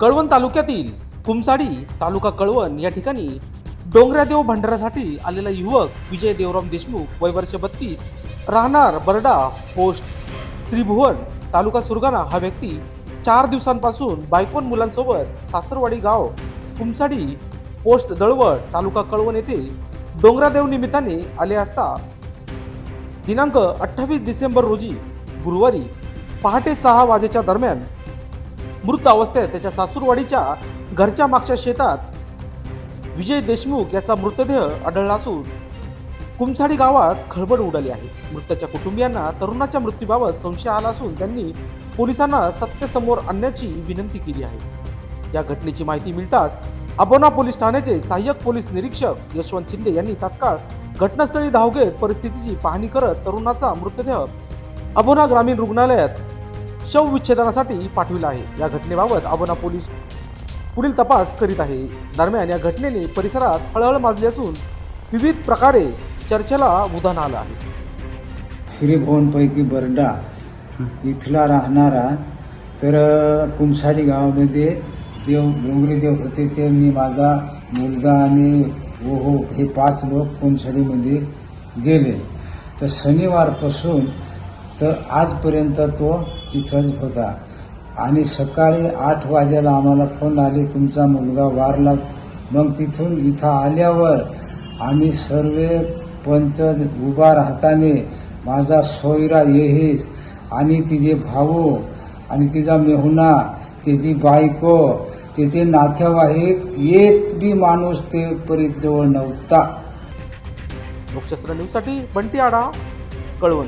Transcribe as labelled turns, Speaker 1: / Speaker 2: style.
Speaker 1: कळवण तालुक्यातील कुमसाडी तालुका कळवण या ठिकाणी डोंगरादेव भंडारासाठी आलेला युवक विजय देवराम देशमुख वय वर्ष बत्तीस राहणार बरडा पोस्ट श्रीभुवन तालुका सुरगाणा हा व्यक्ती चार दिवसांपासून बायकोन मुलांसोबत सासरवाडी गाव कुमसाडी पोस्ट दळवळ तालुका कळवण येथे डोंगरादेव निमित्ताने आले असता दिनांक अठ्ठावीस डिसेंबर रोजी गुरुवारी पहाटे सहा वाजेच्या दरम्यान मृत अवस्थेत त्याच्या सासूरवाडीच्या घरच्या मागच्या शेतात विजय देशमुख याचा मृतदेह आढळला असून कुमसाडी गावात खळबळ उडाली आहे. मृताच्या कुटुंबियांना तरुणाच्या मृत्यूबाबत संशय आला असून त्यांनी पोलिसांना सत्य समोर आणण्याची विनंती केली आहे. या घटनेची माहिती मिळताच अबोना पोलीस ठाण्याचे सहाय्यक पोलीस निरीक्षक यशवंत शिंदे यांनी तात्काळ घटनास्थळी धाव घेत परिस्थितीची पाहणी करत तरुणाचा मृतदेह अबोना ग्रामीण रुग्णालयात शवविच्छेदनासाठी पाठविला आहे. या घटनेबाबत अबोना पोलीस पुढील तपास करीत आहे. दरम्यान या घटनेने परिसरात हळहळ माजली असून विविध प्रकारे चर्चेला उधाण आलं आहे.
Speaker 2: श्रीभुवनपैकी बरडा इथला राहणारा तर कुमसाडी गावामध्ये देव डोंगरी देव होते ते मी माझा मुलगा आणि ओहो हे पाच लोक कुमसाडीमध्ये गेले. तर शनिवारपासून तर आजपर्यंत तो तिथंच होता. आणि सकाळी आठ वाजेला आम्हाला फोन आले तुमचा मुलगा वारला. मग तिथून इथं आल्यावर आम्ही सर्व पंच उभा राहताने माझा सोयरा येहीस. आणि तिचे भाऊ आणि तिचा मेहुणा त्याची बायको त्याचे नातेवाईक एक बी माणूस ते परीत जवळ नव्हता.
Speaker 1: लोकशास्त्र न्यूजसाठी बंटी आडा कळवण.